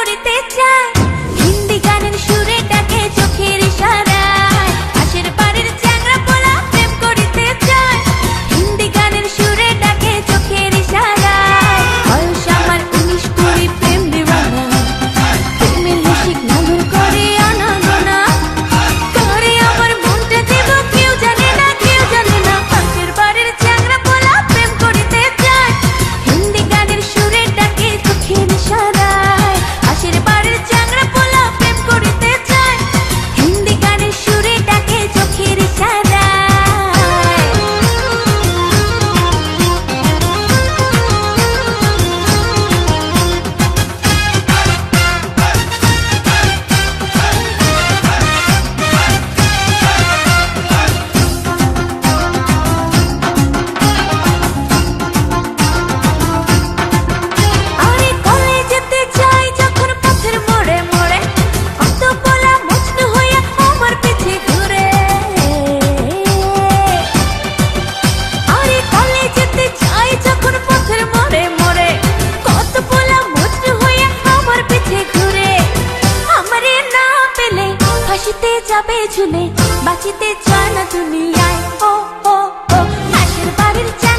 우리 বাঁচিতে যাবে ঝুলে বাঁচিতে চান না দুনিয়ায়। ও ও ও হাসের বাড়ির চা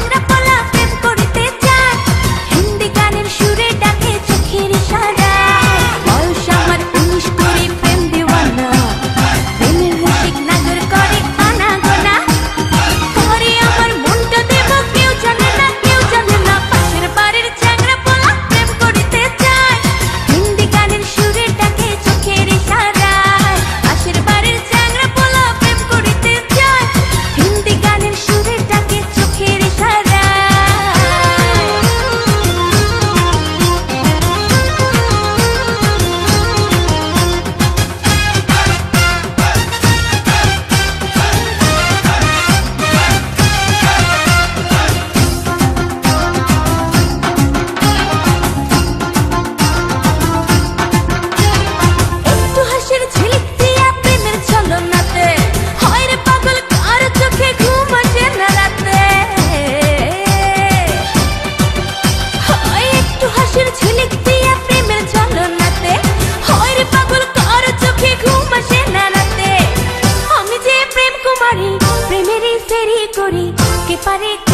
Farid.